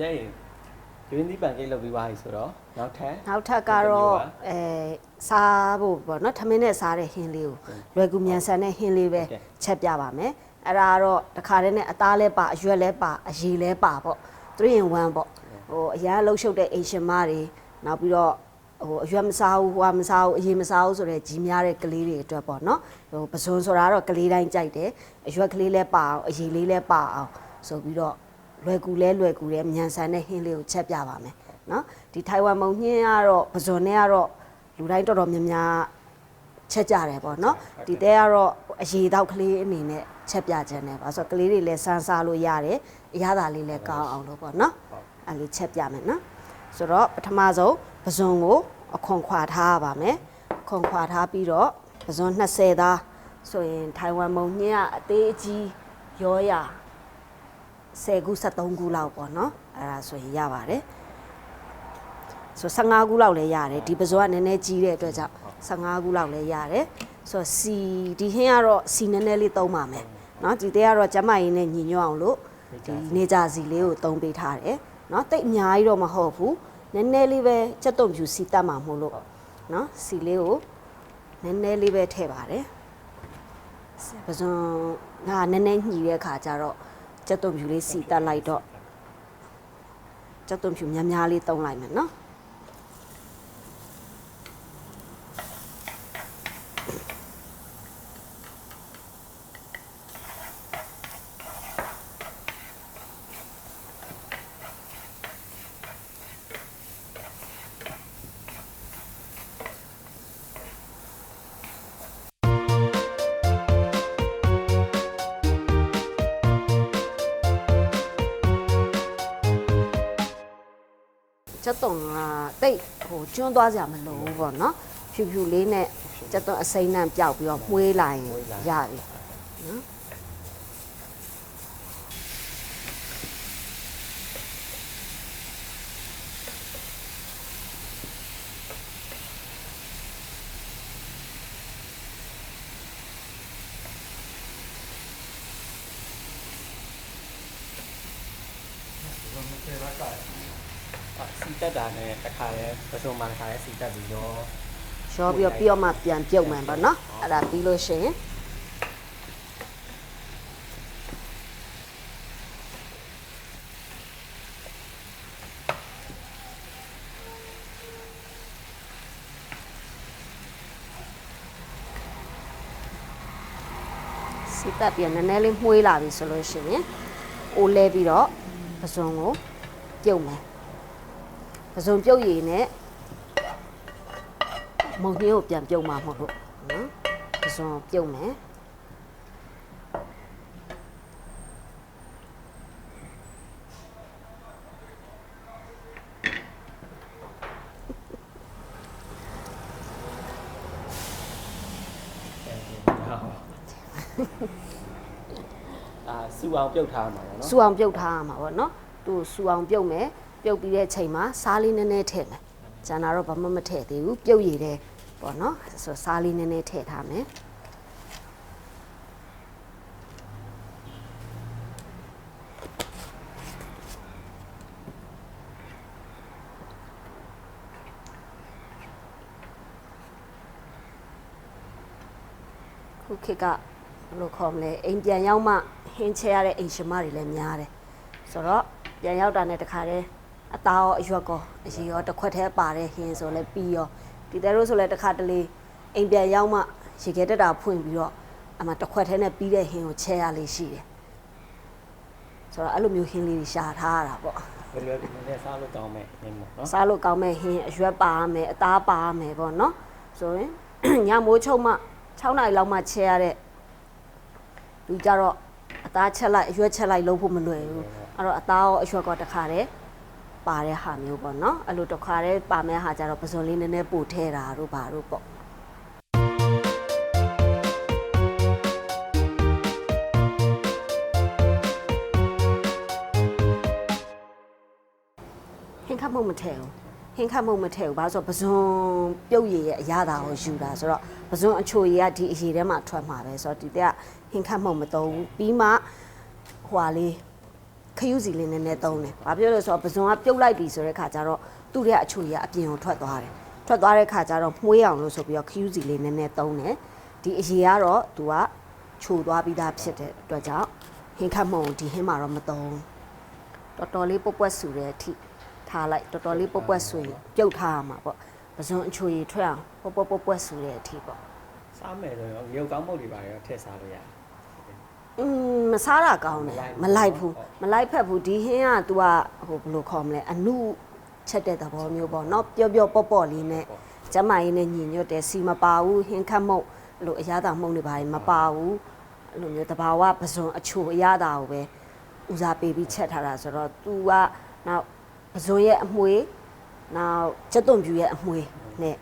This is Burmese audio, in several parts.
တဲ့ရင်းသီးပန်ကိတ်လုပ်ပြီးသွားပြီဆိုတော့နောက်ထပ်နောက်ထပ်ကတော့အဲစားဖို့ပေါ့နော်ထမင်းနဲ့စားတဲ့ဟင်းလေးကိုလွယ်ကူမြန်ဆန်တဲ့ဟင်းလေးပဲဟုတ်ကဲ့ချက်ပြပါမယ်အဲ့ဒါကတော့တခါတည်းနဲ့အသားလဲပါအရွက်လဲပါအရည်လဲပါပေါ့3 in 1ပေါ့ဟိုအရန်လှုပ်ရှုပ်တဲ့အိမ်ရှင်မတွေနောက်ပြီးတော့ဟိုအရွက်မစားဘူးဟိုကမစားဘူးအရည်မစားဘူးဆိုတော့ကြီးများတဲ့ကလေးတွေအတွက်ပေါ့နော်ဟိုပဇွန်ဆိုတာကတော့ကလေးတိုင်းကြိုက်တယ်အရွက်ကလေးလဲပါအောင်အရည်လေးလဲပါအောင်ဆိုပြီးတော့ လွယ်ကူလဲလွယ်ကူတဲ့မြန်ဆန်တဲ့ဟင်းလေးကိုချက်ပြပါမယ်နော်ဒီထိုင်ဝမ်မုံညင်းကတော့ပဇွန်နဲ့ကတော့လူတိုင်းတော်တော်များများချက်ကြတယ်ပေါ့နော်ဒီတဲကတော့အရေတောက်ကလေးအနေနဲ့ချက်ပြခြင်းနဲ့ပါဆိုတော့ကလေးတွေလည်းစမ်းစားလို့ရတယ်အရသာလေးလည်းကောင်းအောင်လို့ပေါ့နော်အဲ့လေးချက်ပြမယ်နော်ဆိုတော့ပထမဆုံးပဇွန်ကိုအခွန်ခွာထားပါမယ်ခွန်ခွာထားပြီးတော့ပဇွန်20သားဆိုရင်ထိုင်ဝမ်မုံညင်းကအသေးအကြီးရောရာ 10ခု73ခုလောက်ပေါ့နော်အဲ့ဒါဆိုရင်ရပါတယ်ဆို15ခုလောက်လည်းရတယ်ဒီပဇွားကနည်းနည်းကြီးတဲ့အတွက်ကြောင့်15ခုလောက်လည်းရတယ်ဆိုတော့စီဒီဟင်းကတော့စီနည်းနည်းလေးသုံးပါမယ်เนาะဒီတဲကတော့ကျမရင်းနဲ့ညီညွတ်အောင်လို့ဒီနေကြစီလေးကိုသုံးပေးထားတယ်เนาะတိတ်အများကြီးတော့မဟုတ်ဘူးနည်းနည်းလေးပဲချက်တုံဖြူစီတက်မှာမို့လို့เนาะစီလေးကိုနည်းနည်းလေးပဲထည့်ပါတယ် ပဇွန်ကနည်းနည်းညှီတဲ့အခါကျတော့ ကြက်သွန်ဖြူလေးစီတက်လိုက်တော့ကြက်သွန်ဖြူများများလေးတုံးလိုက်မယ်နော် ကြက်သွန်ကတိတ်ဟိုကျွန်းသွားကြမလို့ဘူးပေါ့နော်ဖြူဖြူလေးနဲ့ကြက်သွန်အစိမ်းနဲ့ပျောက်ပြီးတော့မှုေးလိုက်ရင်ရပြီနော် စီ တက်တာနဲ့တစ်ခါလဲပစုံမှတစ်ခါလဲစီတက်ပြီးတော့ရောပြီးတော့ပြီးတော့မှပြန်ပြုတ်မယ်ပေါ့နော်အဲ့ဒါပြီးလို့ရှိရင်စီတက်ပြန်နည်းနည်းလေးမှုေးလာပြီဆိုလို့ရှိရင်အိုးလဲပြီးတော့ပစုံကိုပြုတ်မယ်ပ စုံပြုတ်ရည်နဲ့မုံကြီးကိုပြန်ပြုတ်မှာမဟုတ်လို့နော်ပဇွန်ပြုတ်မယ်အာစူအောင်ပြုတ်ထားမှာပေါ့နော်စူအောင်ပြုတ်ထားရမှာပေါ့နော်သူစူအောင်ပြုတ်မယ် ပြုတ်ပြီးတဲ့ချိန်မှာစားလေးနည်းနည်းထည့်မယ်ကျန်တာတော့ဘာမှမထည့်သေးဘူးပြုတ်ရည်တယ်ပေါ့နော်ဆိုစားလေးနည်းနည်းထည့်ထားမယ်ခုခေတ်ကဘယ်လိုခေါ်မလဲအိမ်ပြန်ရောက်မှဟင်းချဲရတဲ့အိမ်ရှင်မတွေလည်းများတယ်ဆိုတော့ပြန်ရောက်တာနဲ့တခါတည်း အသားရောအရွက်ကောအရေရောတစ်ခွက်တည်းပါတဲ့ဟင်းဆိုလည်းပြီးရောဒီတဲတို့ဆိုလည်းတစ်ခါတလေအိမ်ပြန်ရောက်မှရေခဲတက်တာဖွင့်ပြီးတော့အမှတစ်ခွက်တည်းနဲ့ပြီးတဲ့ဟင်းကိုချဲရလေးရှိတယ်ဆိုတော့အဲ့လိုမျိုးဟင်းလေးတွေရှာထားရတာပေါ့ဘယ်လိုလဲနည်းနည်းစားလို့ကောင်းမယ်နင်းပေါ့နော်စားလို့ကောင်းမဲ့ဟင်းအရွက်ပါရမယ်အသားပါရမယ်ပေါ့နော်ဆိုရင်ညမိုးချုပ်မှ6နာရီလောက်မှချဲရတဲ့လူကြတော့အသားချက်လိုက်အရွက်ချက်လိုက်လုပ်ဖို့မလွယ်ဘူးအဲ့တော့အသားရောအရွက်ကောတခါတည်း ပါတဲ့ဟာမျိုးပေါ့နော်အဲ့လိုတစ်ခါတည်းပါမဲ့ဟာကြတော့ပစုံလေးနည်းနည်းပို့ထဲတာတို့ပါတို့ပေါ့ဟင်ခတ်မှုမထဲဘူးဟင်ခတ်မှုမထဲဘူးဘာလို့ဆိုပဇွန်ပြုတ်ရည်ရဲ့အရသာကိုယူတာဆိုတော့ပဇွန်အချိုရည်ကဒီအရည်ထဲမှာထွက်မှာပဲဆိုတော့ဒီတက်ကဟင်ခတ်မှုမသုံးဘူးပြီးမှဟွာလေးက ခယူးစီလေးနည်းနည်းသုံးတယ်ဘာဖြစ်လို့လဲဆိုတော့ပဇွန်ကပြုတ်လိုက်ပြီဆိုတဲ့ခါကျတော့သူ့ရဲ့အချွေရအပြင်ကိုထွက်သွားတယ်ထွက်သွားတဲ့ခါကျတော့မှုေးအောင်လို့ဆိုပြီးတော့ခယူးစီလေးနည်းနည်းသုံးတယ်ဒီအရေကတော့ तू ကခြိုသွားပြီးသားဖြစ်တဲ့အတွက်ကြောင့်ဟင်းခတ်မုံကိုဒီဟင်းမှာတော့မသုံးတော်တော်လေးပွက်ပွက်ဆူတဲ့အထိထားလိုက်တော်တော်လေးပွက်ပွက်ဆူရင်ပြုတ်ထားရမှာပေါ့ပဇွန်အချွေရထွက်အောင်ပွက်ပွက်ပွက်ပွက်ဆူတဲ့အထိပေါ့စားမယ်ဆိုရင်ရုပ်ကောင်းမုတ်တွေပါရောထည့်စားလို့ရတယ် อืมမစားတာကောင်းတယ်မလိုက်ဘူးမလိုက်ဖက်ဘူးဒီဟင်းက तू ကဟိုဘယ်လိုခေါ်မလဲအနုချက်တဲ့သဘောမျိုးပေါ့เนาะပျော့ပျော့ပေါ့ပေါ့လေးနဲ့ကျမကြီးနဲ့ညီညွတ်တယ်စီမပါဘူးဟင်းခတ်မုတ်အဲ့လိုအရသာမှုန့်တွေပါမပါဘူးအဲ့လိုမျိုးတဘာဝပဇွန်အချိုအရသာကိုပဲဦးစားပေးပြီးချက်ထားတာဆိုတော့ तू ကနောက်ပဇွန်ရဲ့အမွှေးနောက်ချက်သွန်ပြူရဲ့အမွှေးနဲ့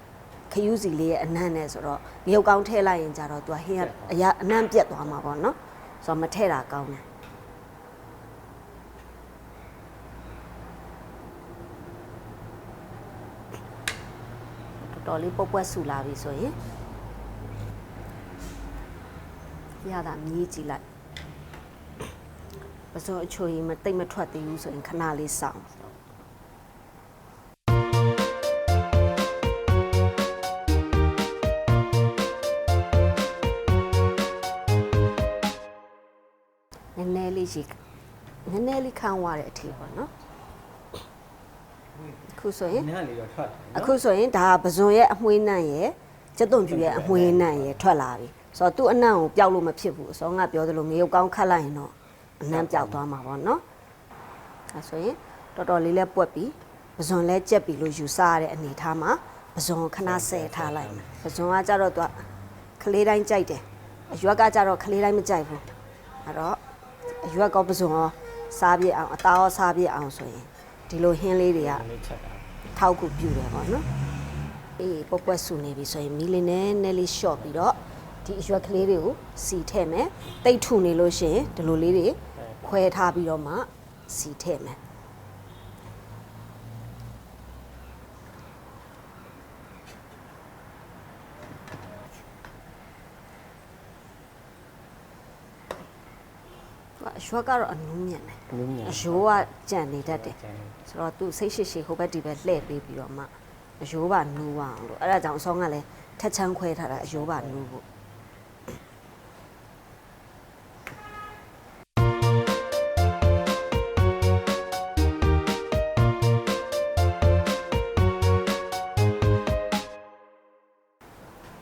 ခယူးစီလေးရဲ့အနံ့နဲ့ဆိုတော့မြုပ်ကောင်းထဲလိုက်ရင်ကြတော့ तू ကဟင်းကအရအနံ့ပြက်သွားမှာပေါ့နော် ဆိုတော့မထဲ့တာကောင်းတယ်တော်တော်လေးပုတ်ပွက်ဆူလာပြီဆိုရင်ရတာမြည်ကြည့်လိုက်ပစိုးအချိုကြီးမတိတ်မထွက်သေးဘူးဆိုရင်ခဏလေးစောင့် နည်းနည်းလေးရှိနည်းနည်းလေးခန်းသွားတဲ့အထိပေါ့နော်အခုဆိုရင်နန်းလေးတော့ထွက်တယ်အခုဆိုရင်ဒါကပဇွန်ရဲ့အမွှေးနှံ့ရဲ့ကျက်သွန်ပြူရဲ့အမွှေးနှံ့ရဲ့ထွက်လာပြီဆိုတော့သူ့အနံ့ကိုပျောက်လို့မဖြစ်ဘူးအစောကပြောသလိုငရုတ်ကောင်းခတ်လိုက်ရင်တော့အနံ့ပျောက်သွားမှာပေါ့နော်အဲဆိုရင်တော်တော်လေးလဲပွက်ပြီပဇွန်လဲကြက်ပြီလို့ယူဆရတဲ့အနေထားမှာပဇွန်ကိုခဏဆယ်ထားလိုက်မယ်ပဇွန်ကကြတော့သူကခလေးတိုင်းကြိုက်တယ်အရွက်ကကြတော့ခလေးတိုင်းမကြိုက်ဘူးအဲ့တော့ အရွက်ကောပဇွန်ရောစားပြစ်အောင်အသားရောစားပြစ်အောင်ဆိုရင်ဒီလိုဟင်းလေးတွေကနန်းလေးချက်တာထောက်ကူပြူတယ်ပေါ့နော်အေးပုတ်ပွက်ဆူနေပြီဆိုရင်မီးလေးနဲ့နည်းလေးလျှော့ပြီးတော့ဒီအရွက်ကလေးတွေကိုစီထည့်မယ်တိတ်ထူနေလို့ရှိရင်ဒီလိုလေးတွေခွဲထားပြီးတော့မှစီထည့်မယ်အ ရွက်ကတော့အနူးမြင့်တယ်နင်းမြန်အယိုးကကြံနေတတ်တယ်ကျန်တယ်ဆိုတော့သူစိတ်ရှိရှိဟိုဘက်ဒီဘက်လှည့်ပေးပြီးတော့မှအယိုးပါနူးအောင်လို့အဲ့ဒါကြောင့်အစောကလည်းထက်ချမ်းခွဲထားတာအယိုးပါနူးဖို့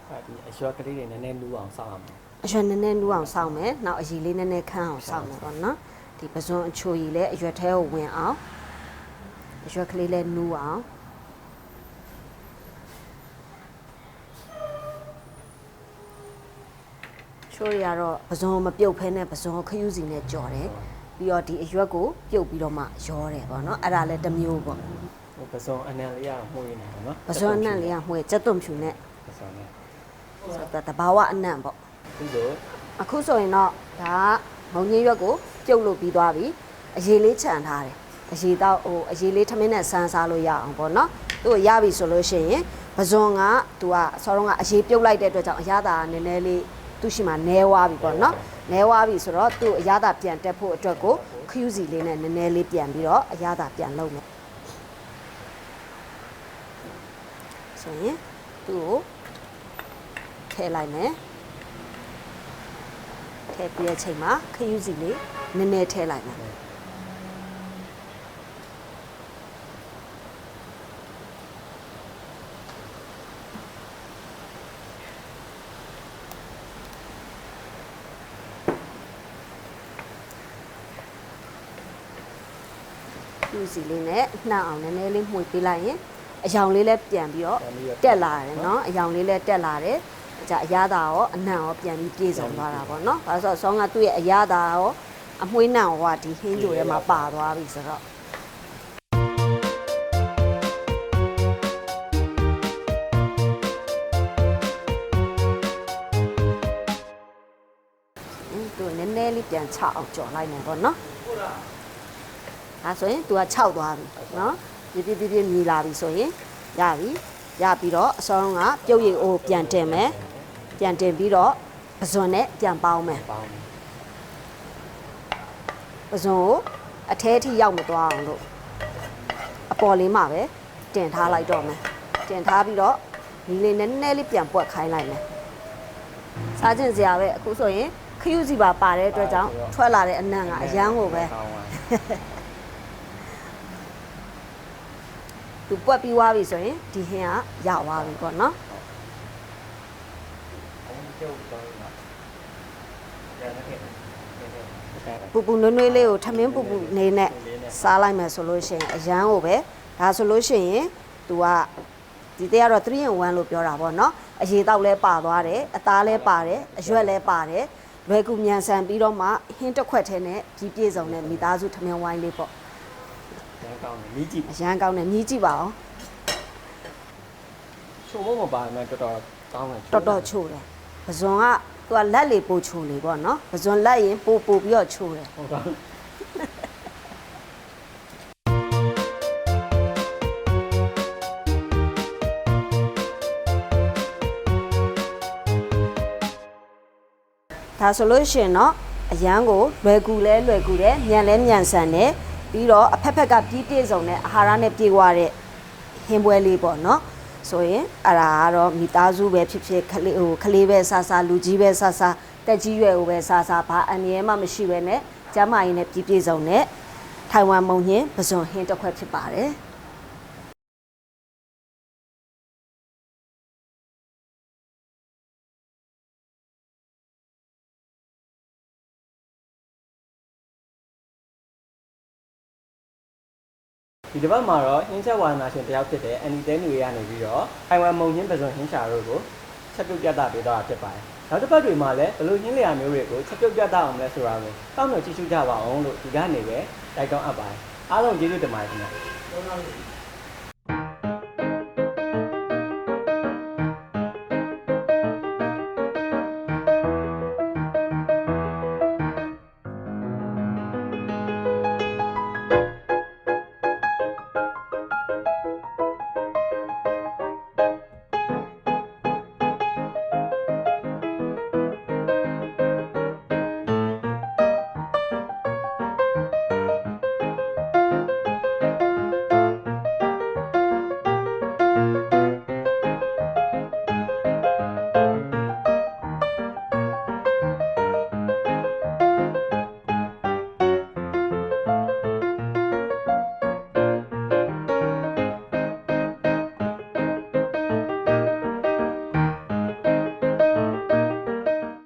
အဲ့ဒီအရွက်ကလေးတွေနည်းနည်းလူအောင်စောင့်ရမှာ အရွက်နည်းနည်းနူးအောင်စောင့်မယ်နောက်အရည်လေးနည်းနည်းခန်းအောင်စောင့်မယ်ပေါ့နော်ဒီပစွန်အချိုရည်လည်းအရွက်ထဲကိုဝင်အောင်အရွက်ကလေးလည်းနူးအောင်ချိုးရတော့ပစွန်မပြုတ်ဖဲနဲ့ပစွန်ခယူးစီနဲ့ကြော်တယ်ပြီးတော့ဒီအရွက်ကိုပြုတ်ပြီးတော့မှရောတယ်ပေါ့နော်အဲ့ဒါလည်းတစ်မျိုးပေါ့ဟိုပစုံအနံလေးရမှုရနေတယ်နော်ပစွန်အနံ့လေးကမှွေကျက်သွန်ဖြူနဲ့ပစုံနဲ့ဆိုတော့တဘာဝအနံ့ပေါ့ ဒီလိုအခုဆိုရင်တော့ဒါကမုံကြီးရွက်ကိုပြုတ်လို့ပြီးသွားပြီအရေးလေးခြံထားတယ်အရေးတော့ဟိုအရေးလေးထမင်းနဲ့ဆန်းစားလို့ရအောင်ပေါ့နော်သူ့ကိုရပြီဆိုလို့ရှိရင်ပဇွန်ကသူကအစောတော့ကအရေးပြုတ်လိုက်တဲ့အတွက်ကြောင့်အရသာကနည်းနည်းလေးသူ့ရှိမှနဲဝါပြီပေါ့နော်နဲဝါပြီဆိုတော့သူ့အရသာပြန်တက်ဖို့အတွက်ကိုခယူးစီလေးနဲ့နည်းနည်းလေးပြန်ပြီးတော့အရသာပြန်လုပ်မယ်ဆိုရင်သူ့ကိုထည့်လိုက်မယ် ထည့်ပြီးတဲ့အချိန်မှာခယူးစီလေးနည်းနည်းထည့်လိုက်မယ်ခယူးစီလေးနဲ့နှံ့အောင်နည်းနည်းလေးမှွေပေးလိုက်ရင်အယောင်လေးလည်းပြန်ပြီးတော့ ပြန်ပြီးတော့ တက်လာတယ်เนาะအယောင်လေးလည်းတက်လာတယ်အ ကြအရသာရောအနံ့ရောပြန်ပြီးပြည့်စုံသွားတာပေါ့နော်။ဒါဆိုတော့ဆောင်းကသူ့ရဲ့အရသာရောအမွှေးနံ့ရောကဒီဟင်းကြိုထဲမှာပါသွားပြီဆိုတော့သူနည်းနည်းလေးပြန်ချအောင်ကြော်လိုက်မယ်ပေါ့နော်။ဒါဆိုရင်သူက6သွားပြီနော်။ပြပြပြပြမြည်လာပြီဆိုရင်ရပြီ။ရပြီးတော့အစောကပြုတ်ရည်အိုးပြန်တင်မယ်။ ပြန်တင်ပြီးတော့ပဇွန်နဲ့ပြန်ပေါင်းမယ်ပေါင်းပဇွန်ကိုအထဲထိရောက်မသွားအောင်လို့အပေါ်လေးမှာပဲတင်ထားလိုက်တော့မယ်တင်ထားပြီးတော့ဒီလေးနည်းနည်းလေးပြန်ပွက်ခိုင်းလိုက်မယ်စားကျင်စရာပဲအခုဆိုရင်ခရုစီပါပါတဲ့အတွက်ကြောင့်ထွက်လာတဲ့အနံ့ကအရန်ကိုပဲကောင်းပါသူပွက်ပြီးွားပြီဆိုရင်ဒီဟင်းကရသွားပြီပေါ့နော် အဲ့ဒီကျုပ်တော့ပါကျန်တဲ့ ပူပူနွေးနွေးလေးကိုထမင်းပူပူနေနဲ့စားလိုက်မယ်ဆိုလို့ရှိရင်အရန်ကိုပဲဒါဆိုလို့ရှိရင် तू ကဒီတဲကတော့3 in 1လို့ပြောတာပေါ့နော်အရေတောက်လဲပါသွားတယ်အသားလဲပါတယ်အရွက်လဲပါတယ်လွယ်ကူမြန်ဆန်ပြီးတော့မှဟင်းတစ်ခွက်ထဲနဲ့ကြီးပြည့်စုံတဲ့မိသားစုထမင်းဝိုင်းလေးပေါ့ကျန်ကောင်းတယ်မြည်ကြည့်အရန်ကောင်းတယ်မြည်ကြည့်ပါအောင်ချို့မမပါမယ်တော်တော်ကောင်းတယ်တော်တော်ချိုးတယ်ပဇွန်က သူကလက်လေပိုချိုးလေပေါ့နော်ပဇွန်လက်ရင်ပိုပိုပြီးတော့ချိုးတယ်ဟုတ်ကောင်းဒါဆိုလို့ရှိရင်တော့အရန်ကိုလွယ်ကူလဲလွယ်ကူတယ်မြန်လဲမြန်ဆန်တယ်ပြီးတော့အဖက်ဖက်ကပြီးပြည့်စုံတဲ့အာဟာရနဲ့ပြေဝတဲ့ဟင်းပွဲလေးပေါ့နော် ဆိုရင်အဲ့ဒါကတော့မိသားစုပဲဖြစ်ဖြစ်ခလေးဟိုခလေးပဲစားစားလူကြီးပဲစားစားတက်ကြီးရွယ်ကိုပဲစားစားဘာအန်ရဲမှမရှိပဲနဲ့ကျမ်းမာရေးနဲ့ပြည့်ပြည့်စုံတဲ့ထိုင်ဝမ်မုံညင်းပဇွန်ဟင်းတစ်ခွက်ဖြစ်ပါတယ် ဒီတစ်ပတ်မှာတော့ဟင်းချက်ဝါနာရှင်တယောက်ဖြစ်တဲ့အန်ဒီတဲနူရနေပြီးတော့အိုင်ဝမ်မုံညင်းပဇွန်ဟင်းရှာတို့ကိုချက်ပြုတ်ပြတ်တာပေးတော့ဖြစ်ပါတယ်။နောက်တစ်ပတ်တွေမှာလည်းဘလို့ဟင်းလျာမျိုးတွေကိုချက်ပြုတ်ပြတ်တာအောင်လဲဆိုတာကိုတောင်းလို့ကြည့်ရှုကြပါအောင်လို့ဒီကနေပဲတိုက်တွန်းအပ်ပါတယ်။အားလုံးကျေးဇူးတင်ပါတယ်ခင်ဗျာ။